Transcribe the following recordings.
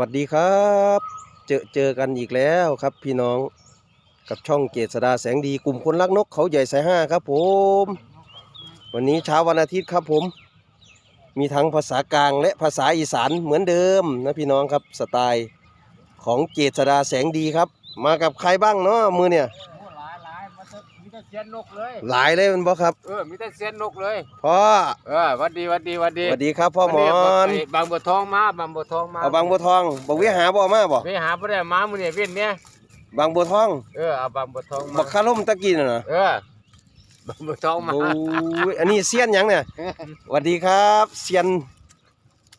สวัสดีครับ เจอเจอกันอีกแล้วครับพี่น้องกับช่องเกษดาแสงดีกลุ่มคนรักนกเขาใหญ่สายห้าครับผม วันนี้เช้าวันอาทิตย์ครับผม มีทั้งภาษากลางและภาษาอีสานเหมือนเดิมนะพี่น้องครับสไตล์ของเจษดาแสงดีครับ มากับใครบ้างเนาะมือเนี่ย เสียนนกเลย หลายเลยมันบอครับ เออมีแต่เสียนนกเลย พ่อเออหวัดดีหวัดดีหวัดดีสวัสดีครับพ่อหมอนไบางบัวทองมาบางบัวทองมาเอาบางบัวทองบอกวิหาบ่มาบ่ไปหาบ่ได้มามื้อนี้เว้นเนี่ยบางบัวทองเออเอาบางบัวทองบัมากคาร่มตะกี้น่ะนะเออบางบัวทองมาโอ้ยอันนี้เซียนหยังเนี่ยสวัสดีครับเซียน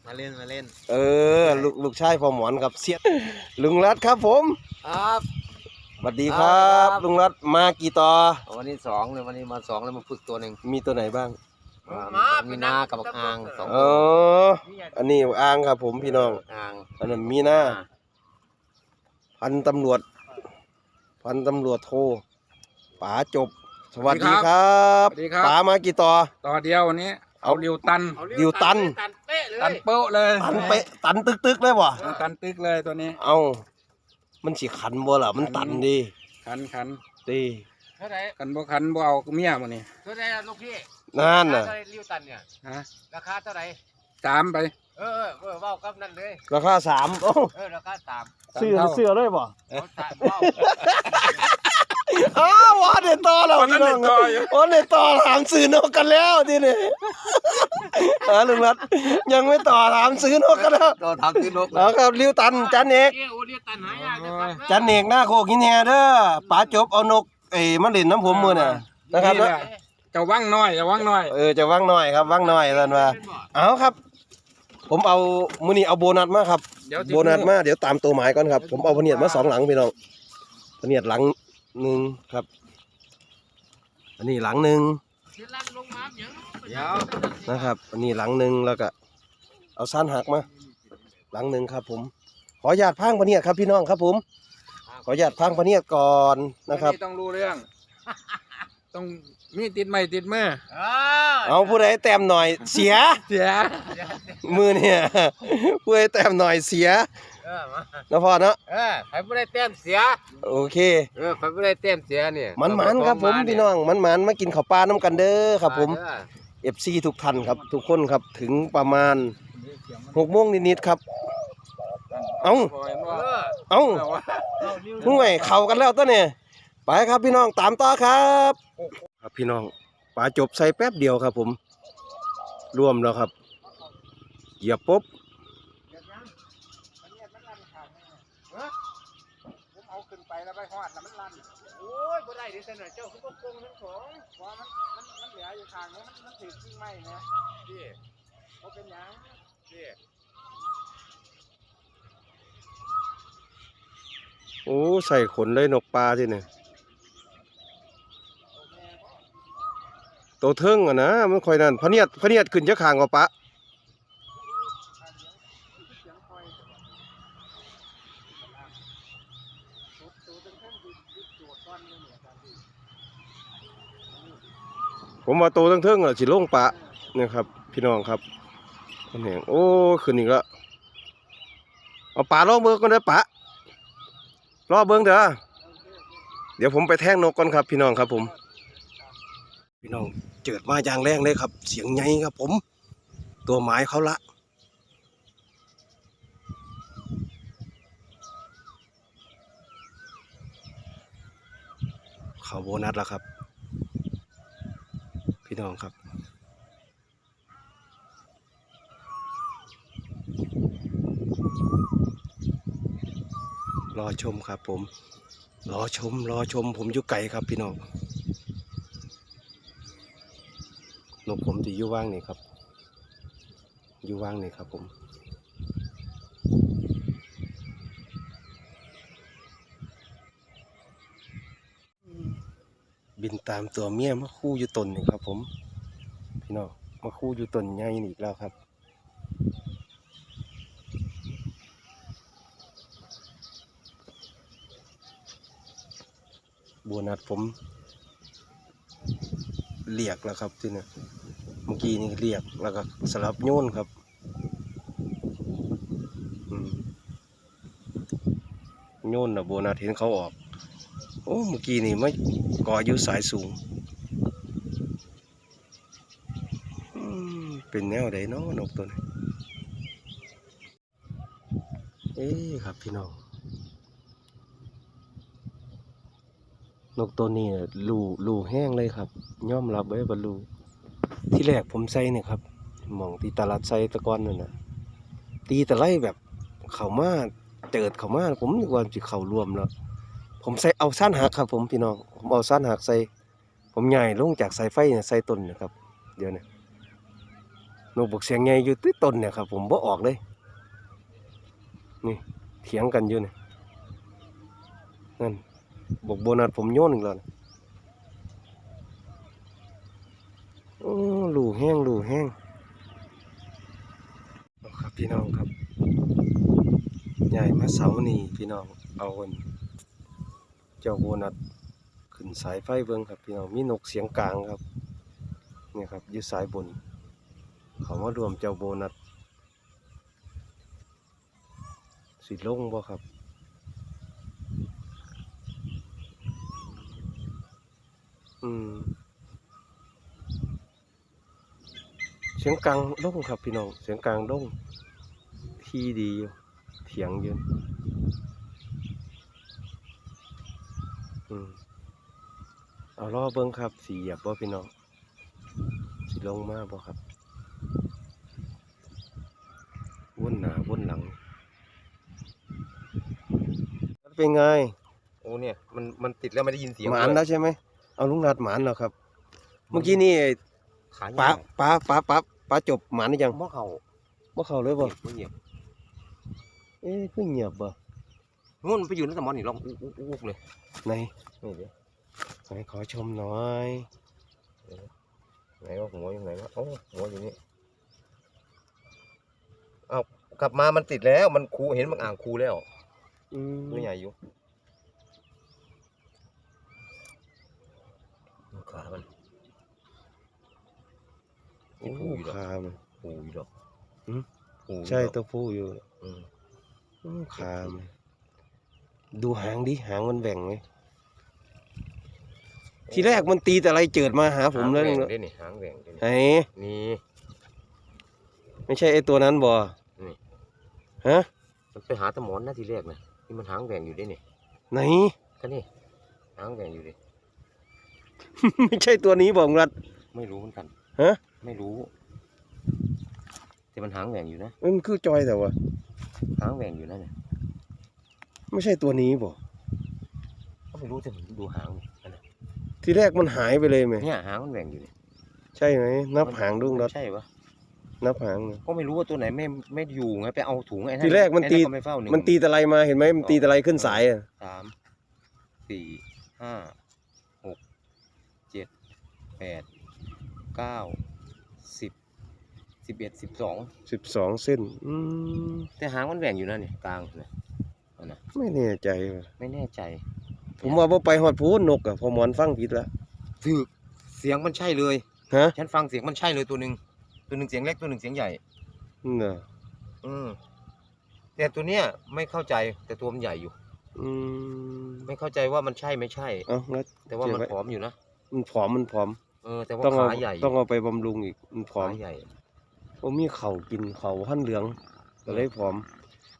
มาเล่นมาเล่น เออลูกลูกชายพ่อหมอนครับเซียนลุงรัดครับผม ครับ สวัสดีครับครับลุงรัดมากี่ต่อ วันนี้สองเลยวันนี้มาสองแล้วมาฝึกตัวหนึ่งมีตัวไหนบ้าง มีนากับบักอ่างสองอ๋อ อันนี้อ่างครับ ผมพี่น้องอ่างอันนั้นมีหน้าพันตำรวจ พันตำรวจโทป๋าจบสวัสดีครับสวัสดีครับป๋ามากี่ต่อ ต่อเดียววันนี้ เอาเอาเดียวตันดิวตัน ตันเป๊ะเลย ตันเป๊ะเลย ตันเป๊ะตันตึกตึกๆเลยบ่เอาตันตึกเลยตัวนี้ เอา มันสิขันบ่ล่ะมันตันดีขันขันดีเท่าไหร่ขันบ่ขันบ่เอาเมียมันนี่เท่าไหร่อะลูกพี่นั่นน่ะเท่าไหร่ริ้วตันเนี่ยฮะราคาเท่าไหร่สามไป เออเออเออเว้ากับนั่นเลยราคาสามโอ้เออราคาสามสามเสื้อท่าเสื้อด้วยบ่เอาสามเว้าอ้าวว่าเด็ดต่อแล้วพี่น้องครับว่าเด็ดต่อถามซื้อนกกันแล้วทีนี้อ่าลุงรัตยังไม่ต่อถามซื้อนกกันแล้วเราทำที่นกแล้วครับริ้วตันจันเอกเอ้ยโอเลียตันหายากนะครับจันเอกหน้าโคกินแฮเด้อป๋าจบเอานกเอ้มาเล่นน้ำผมมือน่ะนะครับนี่แหละจะว่างน้อยจะว่างน้อยเออจะว่างหน่อยครับว่างหน่อยนั่นว่าเอาครับ ผมเอามื้อนี้เอาโบนัสมาครับเดี๋ยวโบนัสมาเดี๋ยวตามตัวหมายก่อนครับ ผมเอาพะเนียดมาสองหลังพี่น้องพะเนียดหลัง หนึ่งครับ อันนี้หลังหนึ่งเดี๋ยวนะครับ อันนี้หลังหนึ่งแล้วก็ เอาสั้นหักมา หลังหนึ่งครับ ผม ขออนุญาตพังพะเนียดครับพี่น้องครับ ผม ขออนุญาตพังพะเนียดก่อนนะครับต้องรู้เรื่อง ต้องมีติดไม้ติดมือเอาผู้ใดแต้มหน่อยเสีย เสียมือเนี่ยผู้ใดแต้มหน่อยเสียเออมานะพ่อเนาะเออใครไม่ได้เต็มเสีย โอเค เออใครไม่ได้เต็มเสียเนี่ยมันมันๆครับผมพี่น้องมันมันๆมากินข้าวปลาน้ำกันเด้อครับผม เออเอฟซีทุกท่านครับ ทุกคนครับถึงประมาณหกโมงนิดๆครับ เอ้า เออ เอ้าเอานิ้วห่วยเข้ากันแล้วตัวเนี่ยไปครับพี่น้องตามต่อครับครับพี่น้องปลาจบใส่แป๊บเดียวครับผมรวมแล้วครับเหยียบปุ๊บ ผมเอาขึ้น ไปแล้วไปหอดแล้วมันลั่นโอ้ยบ่ได้ดิสนะเจ้าคือบ่โกงทั้งสองเพราะมันมันมันเหลืออยู่ทางนี้มันมันถือกิ่งไม้นะพี่เพราะเป็นหยังพี่โอ้ใส่ขนเลยนกปลาที่เนี่ยตัวเทิงอะนะมันค่อยนั่นพะเนียดพะเนียดขึ้นจะขางกว่าปะ เสียงคอยตัวตัวเป็นแค่ดิบดิบตัวก้อนนี่เนี่ยอาจารย์พี่ ผมว่าโตทั้งเทิงอะสิลงปะเนี่ยครับ พี่น้องครับคนแหงโอ้ขึ้นอีกแล้วเอาปลาล่อเบิ่งก่อนเด้อปะล่อเบิ่งเด้อเดี๋ยวผมไปแท่งนกก่อนครับ พี่น้องครับ ผม พี่น้องเจิดมาอย่างแรงเลยครับ เสียงไงครับ ผม ตัวหมายเขาละเขาโบนัสแล้วครับ น้องครับรอชมครับผม รอชม รอชม ผมอยู่ไกลครับพี่น้องนกผมที่อยู่ว่างนี่ครับ อยู่ว่างนี่ครับผม บินตามตัวเมียมาคู่อยู่ตนนี่ครับผม พี่น้องมาคู่อยู่ตนใหญ่นี่อีกแล้วครับบัวนัดผมเรียกแล้วครับที่นี่เมื่อกี้นี่เรียกแล้วก็สลับโยนครับโยนนะโบนัสเห็นเขาออก อ้เมื่อกี้นี่ไม่ก่ออยู่สายสูง เป็นแนวใดเนาะนกตัวนี้เอ๊ะครับพี่น้องนกตัวนี้น่ะรูรูแห้งเลยครับย่อมรับไว้ว่ารูที่แรกผมใส่เนี่ยครับหมองที่ตลาดใส่ตะกอนนั่นนะตีแต่ไล่แบบเข่ามาเจิดเข่ามาผมนึกว่าสิเข่ารวมแล้ว ผมใส่เอาสั้นหักครับ ผมพี่น้องผมเอาสั้นหักใส่ ผมใหญ่ลงจากสายไฟเนี่ยใส่ต้นนะครับ เดี๋ยวนี้นกบกเสียงใหญ่อยู่ที่ต้นเนี่ยครับ ผมบ่ออกเลย นี่เถียงกันอยู่เนี่ยนั่นบอกโบนัสผมโยนอีกแล้วนะโอ้ลูแห้งลูแห้งครับพี่น้องครับ ใหญ่มาเสานี่พี่น้องเอาคน เจ้าโบนัสขึ้นสายไฟเบิ้งครับพี่น้องมีนกเสียงกลางครับเนี่ยครับยู่สายบน เขามารวมเจ้าโบนัสสิลงบ่ครับอืมเสียงกลางลงครับพี่น้องเสียงกลางลงที่ดีอยู่เถียงยืน อืมเอาล่อเบิ้งครับสีเหยียบบ่พี่น้องสิลงมาบ่ครับวนหน้าวนหลังเป็นไงโอ้เนี่ยมันมันติดแล้วไม่ได้ยินเสียงหมานด้แล้ววยใช่ไหมเอาลุงนัดหมานแล้วครับ เมื่อกี้นี่ขาป้าป้าป้าป้าป้าจบหมานหรือยังบ่เขาบ่เข้าเลยบ่บ่เหยียบเอ๊ะเพิ่งเงียบบ่ นู่นมันไปอยู่ในสมอนนี่ร้องอุ๊กอุ๊กอุ๊กเลยไหนนี่เดี๋ยวไหนขอชมหน่อยไหนว่าหัวอยู่ไหนวะโอ้หัวอยู่นี่เอ้ากลับมามันติดแล้ว มันคูเห็นมันอ่างคูแล้วอืมตัวใหญ่อยู่ดูขามันโอ้ผูอยู่ดอกขามันผูอยู่ดอกหืมผูอยู่ใช่ดอกตัวผู้อยู่อืมอืมขามัน ดูหางดิหางมันแหว่งไหมทีแรกมันตีแต่อะไรเจิดมาหาผมแล้วหางนึแหงว่งด้วยนี่หางแหว่งด้วยไหนนี่นี่ไม่ใช่ไอ้ตัวนั้นบ่นี่ฮะมันไปหาตะหมอนนะทีแรกนะนี่มันหางแหว่งอยู่ด้วยนี่ไหนก็นี่หางแหว่งอยู่ดิไม่ใช่ตัวนี้บ่ลุงรัดไม่รู้เหมือนกันฮะไม่รู้แต่มันหางแหว่งอยู่นะมันคือจอยแต่ว่าหางแหว่งอยู่นะเนี่ย ไม่ใช่ตัวนี้บ่ก็ไม่รู้แต่ผมดูหางนี่อันนั้นทีแรกมันหายไปเลยไหมเนี่ยหางมันแหว่งอยู่นี่ใช่ไหมนับหางดุ้งรัดใช่ปะนับหางนะก็ไม่รู้ว่าตัวไหนไม่ไม่อยู่ไงไปเอาถุงไอ้นั่นทีแรกมันไอ้ตีก็ไม่เฝ้าหนึ่งมันตีตะไลมาเห็นไหมมันตีตะไลขึ้นสายอะสามสี่ห้าหกเจ็ดแปดเก้าสิบสิบเอ็ดสิบสองสิบสองเส้นอืมแต่หางมันแหว่งอยู่นะเนี่ยกลางเนี่ยเอา นะไม่แน่ใจว่ะไม่แน่ใจ ผมว่าพอไปหอดพูนนกอะพอหมอนฟังผิดละถือเสียงมันใช่เลย ฮะฉันฟังเสียงมันใช่เลยตัวหนึ่งตัวหนึ่งเสียงเล็กตัวหนึ่งเสียงใหญ่น่ะอืมแต่ตัวเนี้ยไม่เข้าใจแต่ตัวมันใหญ่อยู่ อืมไม่เข้าใจว่ามันใช่ไม่ใช่ เอ้าแล้วแต่ว่ามันเก็บไว้ผอมอยู่นะมันผอมมันผอม เออ แต่ว่าต้องเอาขาใหญ่ต้องเอาไปบำรุงอีกมันผอขามใหญ่โอ้มีเข่ากินเข่าพันเหลืองก็เลยผอม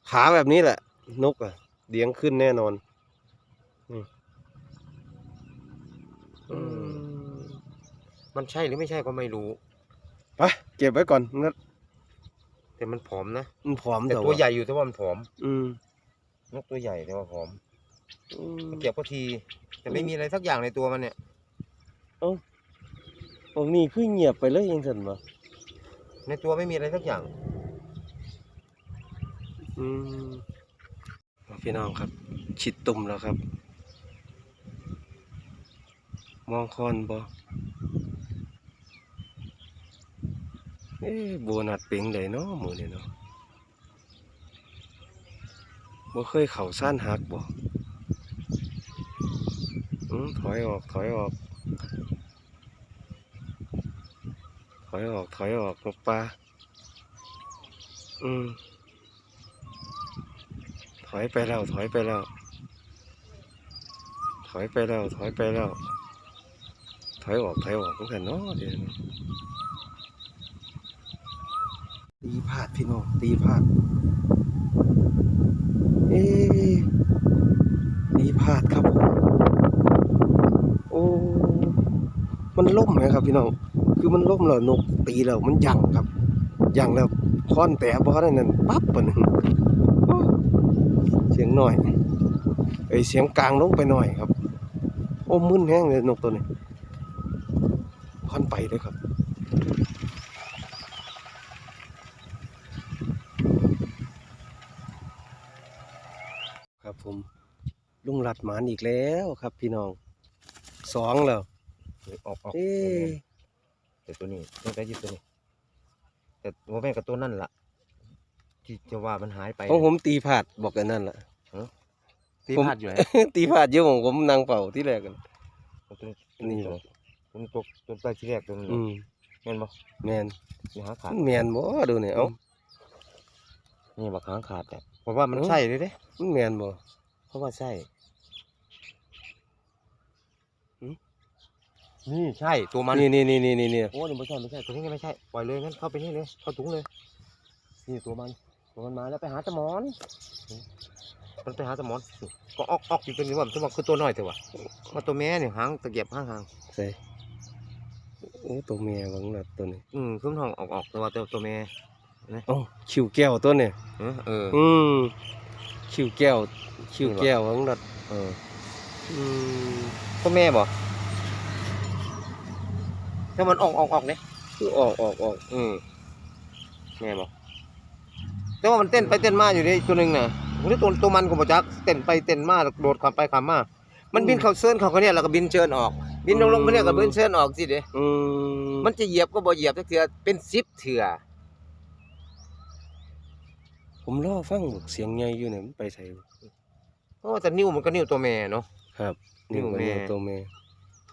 ขาแบบนี้แหละ นกอะเลี้ยงขึ้นแน่นอนนี่อืมมันใช่หรือไม่ใช่ก็ไม่รู้ ไปเก็บไว้ก่อนนัดแต่มันผอมนะมันผอมแต่แต่ตัวใหญ่อยู่แต่ว่ามันผอม อืมนกตัวใหญ่แต่ว่าผอมอืมเก็บก็ทีแต่ไม่มีอะไรสักอย่างในตัวมันเนี่ยพวกนี้คือเงียบไปเลยยังสันบ่ในตัวไม่มีอะไรสักอย่าง อืม พี่น้องครับ ชิดตุ่มแล้วครับ มองคอนบ่เอ๊ะโบนัสเป่งไดเนาะมื้อนี้เนาะบ่เคยเข้าซ่านหักบ่อืมถอยออกถอยออกถอยออกถอยออกนกปลาอืม ถอยไปแล้วถอยไปแล้ว ถอยไปแล้วถอยไปแล้ว ถอยออกถอยออกเหมือนกันเนาะเดี๋ยวตีพลาดพี่น้องตีพลาดเอ๊ตีพลาดครับโอ้มันล่มไหมครับพี่น้องคือมันล่มแล้วนกตีแล้วมันยั่งครับยั่งแล้วค้อนแต่บ่ได้นั่นปั๊บปะหนึงโอ้เสียงหน่อยเอ้ยเสียงกลางลงไปหน่อยครับ โอ้มึนแห้งเลยนกตัวนี้ค้อนไปเลยครับครับผมลุงรัดหมานอีกแล้วครับพี่น้องสองแล้วออกออกเอ๊ะแต่ตัวนี้ต้องได้ยิบตัวนี้แต่ว่าแม่นกับตัวนั่นล่ะที่จะว่ามันหายไปของผมตีผาดบอกกันนั่นแหละ ที่ผมพลาดอยู่ไหนตีผาดเยอะของผมนั่งเป่าที่แรกกันตัวนี้นี่นี่เหรเลอยตัวตัวตัวไปที่แรกตัวนั้นอืน่ะมแม่นบ่แมนนี่หางขาดมันแมนบ่ดูเนี่ยเอ้านี่บักหางขาดเนี่ยเพราะว่ามันใช่เลยเด้มันแมนบ่เพราะว่าใช่หืมนี่ใช่ตัวมันนี่นี่นี่นี่นี่นี่โอ้นี่ไม่ใช่ไม่ใช่ตัวนี้ไม่ใช่ปล่อยเลยงั้นเข้าไปนี่เลยเข้าถุงเลยนี่ตัวมันตัวมันมาแล้วไปหาสมอน มันไปหาสมอนก็ออกออกอยู่ตัวนี้ว่ามันตัวคือตัวน้อยเถอะวะว่าตัวแม่เนี่ยหางตะเกียบหางหางใส่โอ้ตัวแม่หวังรัดตัวนี้อืมซุ้มทองออกออกตัวตัวตัวแม่เอ้าคิวแก้วตัวเนี่ยเออเอออืมคิวแก้วคิวแก้วหวังรัดเอออืมตัวแม่บ่ถ้ามันออกออกออกเนี่ยคือออกออกออกอืมแม่บ่แต่ว่ามันเต้นไปเต้นมาอยู่ดิตัวหนึ่งน่ะ หรือตัวตัวมันก็บ่จักเต้นไปเต้นมาโดดขับไปขับมา มันบินเข้าเซิร์นเขาเขาเนี่ยแล้วก็บินเชิญออก บินลงลงเขาเนี่ยก็บินเชิญออกสิเด้อืมมันจะเหยียบก็บ่เหยียบสักเทื่อเป็นสิบเทื่อผมรอฟังเสียงใหญ่อยู่เนี่ยมันไปใส่เพราะว่าแต่นิ้วมันก็นิ้วตัวแม่เนาะ ครับนี่นี่แม่มันตัวแม่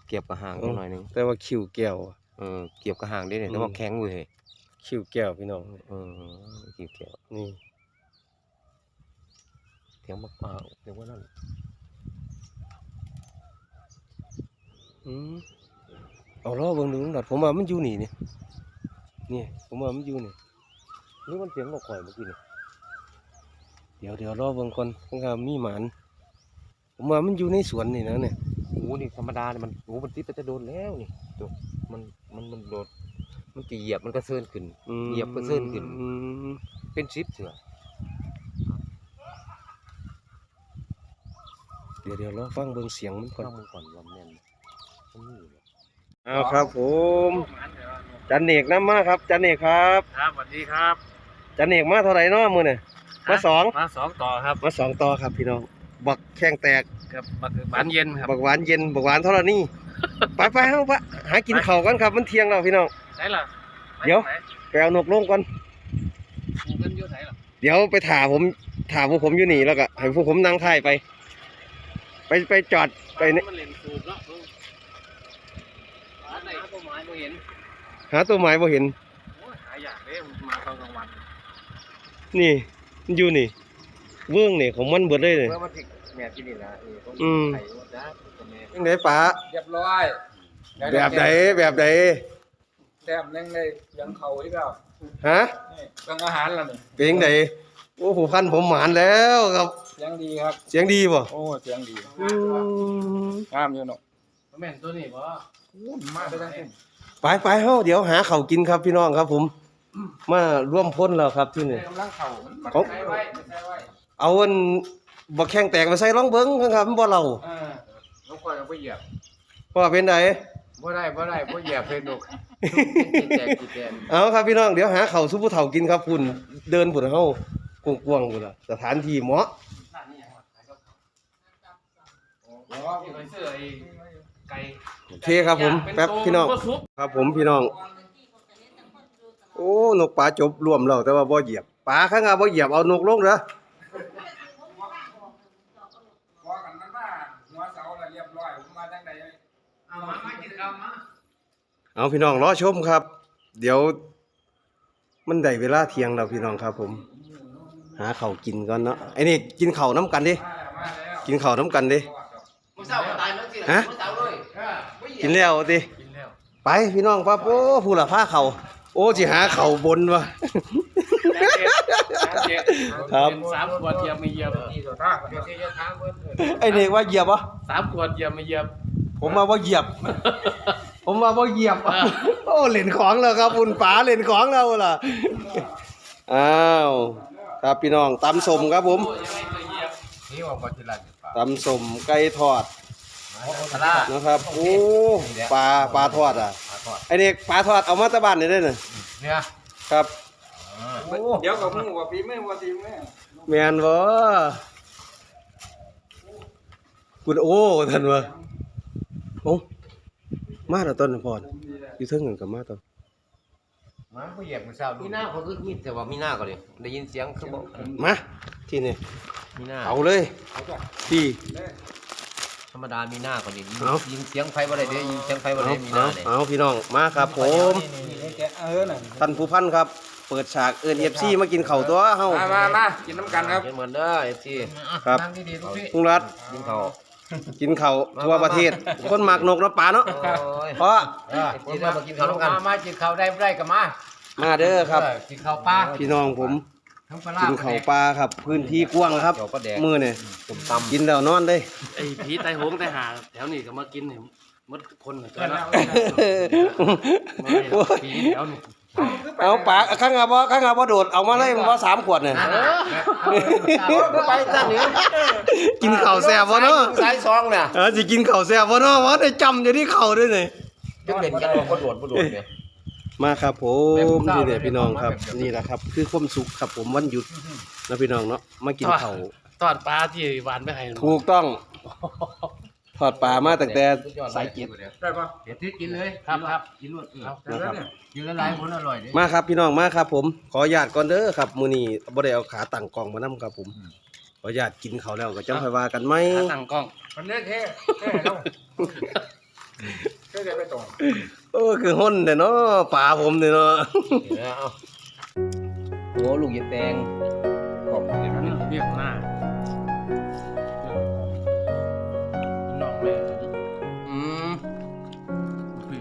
เกียบกับหางอ๋อหน่อยหนึงแต่ว่าคิวแก้วอะ เออเกียบกับหางได้เนี่ยแต่ว่าอืม แข็งเว้ยคิวแก้วพี่น้องเออคิวเกียวนี่ เถียงมะพร้าวเถียงว่านั่นอืมเอาล้อเบิ่งดูดัดผมว่ามันอยู่นี่นี่นี่ผมว่ามันอยู่นี่หรือมันเถียงกับข่อยเมื่อกี้นี่เดี๋ยวเดี๋ยวรอเบิ่งก่อนผมว่ามีหมานผมว่ามันอยู่ในสวนนี่นะเนี่ยโอ้นี่ธรรมดาเนี่ยมันโอ้มันติดไปจะโดนแล้วนี่ตัวมันมันมันโดดมันจะเหยียบมันก็เซิร์นขึ้นอืมเหยียบก็เส้นขึ้นอืมเป็นสิบเถื่อ เดี๋ยวเดี๋ยวรอฟังเบิ่งเสียงมันก่อนข้างมือก่อนว่าแม่นมันนี่แหละเอาครับผมจันเอกน้ำมาครับ จันเอกครับครับสวัสดีครับ จันเอกมาเท่าไหร่เนาะมื้อนี่มาสองมาสองต่อครับมาสองต่อครับ พี่น้องบักแข้งแตกกับบักบานเย็นครับบักหวานเย็นบักหวานเท่าไหร่นี่ไปไปเฮาปะหากินข้าวกันครับ มันเที่ยงแล้วพี่น้อง ไหนล่ะเดี๋ยว ไปเอานกลงก่อนปลูกกันอยู่ไหนล่ะเดี๋ยวไปถ่าผมถ่าพวกผมอยู่นี่แล้วก็ให้พวกผมนั่งถ่ายไป ไปไปจอดไปนี่มันเล่นสูบแล้วเออหาไหนต้นไม้ไม่เห็นหาตัวไม้บ่เห็นโอ้ยหายากเลยมาตอนกลางวันนี่มันอยู่นี่เบื้องนี่ของมันเบิดเลยนี่เมื่อมันติดแม่ที่นี่นะเออต้องอืมไข่ว่าจ้าตัวแม่ยังไงป๋าเรียบร้อยแบบไหนแบบไหนแต้มนึงเลยยังเขาอีกแล้วฮะนี่เรื่องอาหารล่ะนี่เป็นยังไงโอ้โหพันผมหมานแล้วครับ เสียงดีครับ เสียงดีบ่โอ้เสียงดีอืมงามอยู่เนาะแม่นตัวนี้บ่มาได้ทั้งสิ้นไปไปเฮาเดี๋ยวหาข้าวกินครับพี่น้องครับ ผม มาร่วมพ้นแล้วครับที่นี่ กำลังเข่ามันของ ใช้ไว้ใช้ไว้เอาอันบักแข้งแตกมาใส่รองเบิ้งครับมันบ่เราเออลูกคอยเอาไปเหยียบว่าเป็นไดบ่ได้บ่ได้บ่เหยียบเพิ่นลูกแจกกี่แจกเอาครับพี่น้องเดี๋ยวหาข้าวซุปผู้เฒ่ากินครับคุณเดินพุ่นเฮากว้างๆพุ่นล่ะสถานที่เหมาะ อ๋อพี่เคยซื้อไอ้ไก่โอเคครับผมแป๊บพี่น้องครับผมพี่น้อง โอ้นกปลาจบรวมแล้วแต่ว่าบ่เหยียบปลาข้างหน้าบ่เหยียบเอานกลงเด้อพอกันมันมาหัวเสาแล้วเรียบร้อยผมมาจังไดเอามามากินข้าวมาเอาพี่น้องรอชมครับ เดี๋ยว มันได้เวลาเที่ยงแล้วพี่น้องครับ ผม หาข้าวกินก่อนเนาะไอ้นี่กินข้าวน้ำกันดิมาแล้วมาแล้วกินข้าวน้ำกันดิ มึงเศร้าตายฮะเสาเลยเออไม่เหยียบกินแล้วติกินแล้วไปพี่น้องปั๊บโอ้ผู้ละผ้าเขาโอ้สิหาเข่าบนวะ ครับ สามขวดเหยียบไม่เหยียบนี่ตัวท่าเดี๋ยวที่จะทางเพิ่นเถอะไอเด็กว่าเหยียบวะสามขวดเหยียบไม่เหยียบ ผมมาว่าเหยียบ ผมมาว่าเหยียบ อ่า โอ้เหรียญของแล้วครับอุ่นป๋าเหรียญของแล้วล่ะอ้าวครับพี่น้องตำสมครับผม นี่ว่าปัจจุบัน ตำสมไก่ทอดสารานะครับโอ้ปลาปลาทอดอะไอเด็กปลาทอดเอามาตะบ้านนี่ได้น่ะเนี่ยครับเดี๋ยวกับมึงว่าปีแม่ว่าทีแม่แมนบ่คุณโอ้ท่านวะโอ้มาแล้วต้นพอดอยู่เทิงกันกับมาตอนมาผู้เหยียบมือเช้ามีหน้าเขาคือมีแต่ว่ามีหน้าก็เลยได้ยินเสียงคือบอกมาที่นี่ มีหน้าเอาเลยพี่ ธรรมดามีหน้าก็ดีเอายิงเสียงไฟบ่ได้เด้ยิงเสียงไฟบ่เอาได้มีหน้าเอาเนี่ยเอาพี่น้องมาครับผมเออน่ะท่านผู้พันครับ เปิดฉากเอินเอฟซีมากินเข่าวตัวเฮามามามากินน้ำกันครับ เห็นเหมือนเด้อไอ้ที่ครับนั่งดีๆทุกที่พุงรัดยิงเขากินเข่าวทั่วประเทศ คนหมักนกเนาะป่าเนาะโอ้ยเพราะไอ้ที่เรามากินข้าวร่วมกันมามากินข้าวได้บ่ได้ก็มามาเด้อครับเออกินข้าวปลาพี่น้องผม ทั้งปลาร้ากินเข่าวปลาครับ พื้นที่กว้างครับ เดี๋ยวก็แดงมือเนี่ยตุ่มตำกินแล้วนอนได้ไอ้ผีไตโหงไตหาแถวนี้ก็มากินนี่หมดคนเหมือนกัเกินนแล้นะวไม่หรอกผีแถวนี้เอาปากข้างอาบ่ข้างอาบ่โดดเอามาเลยมันว่าสามขวดเนี่ยไปซะนี่กินข้าวแซ่บบ่เนาะสายซองเนี่ยเออสิกินข้าวแซ่บบ่เนาะว่าได้จำอยู่ที่ข้าวด้วยนี่จะเป็นกันบ่โดดบ่โดดเนี่ย มาครับผมนี่แหละพี่น้องครับ นี่แหละครับ คือความสุขครับผมวันหยุดนะพี่น้องเนาะมากินข้าวตอดปลาที่หวานไปให้ถูกต้องทอดปลามาตั้งแต่สายเกียรติได้ปะเดี๋ยวที่กินเลยครับครับกินรวดเออได้แล้วเนี่ยกินละลายคนอร่อยดิมาครับพี่น้องมาครับผมขออนุญาตก่อนเด้อครับมื้อนี้บ่ได้เอาขาตั้งกล้องมานํครับผมขออนุญาตกินข้าวแล้วก็จังค่อยว่ากันไหมขาตั้งกล้องมันเล่นเท่เท่แล้วเท่ไปตรง โอ้คือห้นเด้อเนาะปลาผมเด้อเนาะเดี๋ยวเอาโอ้ลูกยินแดงกรอบเลยเรียกหน้าน้องแม่อืม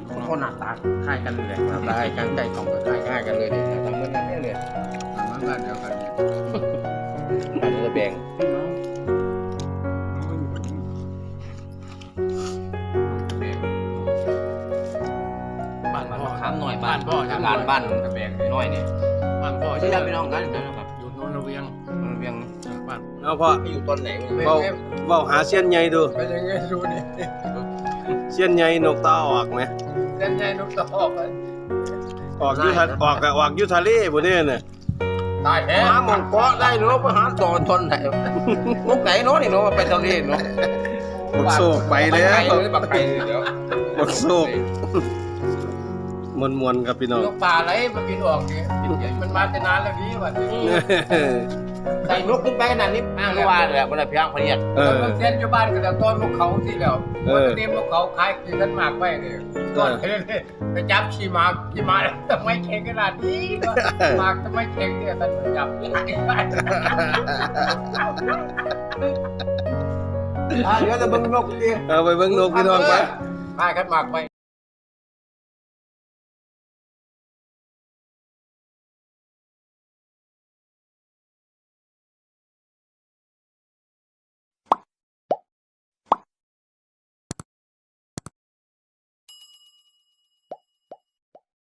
คนคนหน้าตาคล้ายกันเลยทำได้กันไก่ของก็คล้ายๆกันเลยเนี่ยทำเหมือนกันเนี่ยเลยมันบ้านเดียวกันปันจะแบ่งานบ้านพ่อมะขามหน่อยบ้านพ่อครับบ้านบ้านกระแบงน้อยเนี่ยบ้านพ่อใช่ญาติพี่น้องกันนะครับอยู่โนนระเวียงมันเวียงบ้านเอาพ่อไม่อยู่ต้นไหนเว้าเว้าหาเสี้ยนใหญ่ดูไปยังไงดูนี่เสี้ยนใหญ่นกตาออกไหมเล่นใหญ่นกตะออกเลยออกอยู่ทะออกก็ออกอยู่ทะเลบ่เนี่ยน่ะตายแท้หามองเกาะได้เนาะไปหาตอนทนไหนนกไหนเนาะนี่เนาะไปทะเลเนาะบักโซกไปแล้วบักไก่เลยบักไก่เดี๋ยวบักโซก มวนๆครับพี่น้องนกป่าอะไรมันบินออกเนี่ยมันมาแต่นานแล้วนี้ว่ะใส่นกขึ้นไปขนาดนี้อ้างว่าแหละมันเพียงพเนียดเออ มันเส้นอยู่บ้านก็แล้วต้นนกเขาที่แล้วเอมันอจะเตรียมนกเขาขายคือกันมากไปเนี่ยต้นเลยไปจับขี่ม้าขี่ม้าทำไมแข็งขนาดนี้มากทำไมแข็งเนี่ยท่านจับเดี๋ยวจะเบิ่งนกดิ เอาไปเบิ่งนกพี่น้องไปพากันมากไป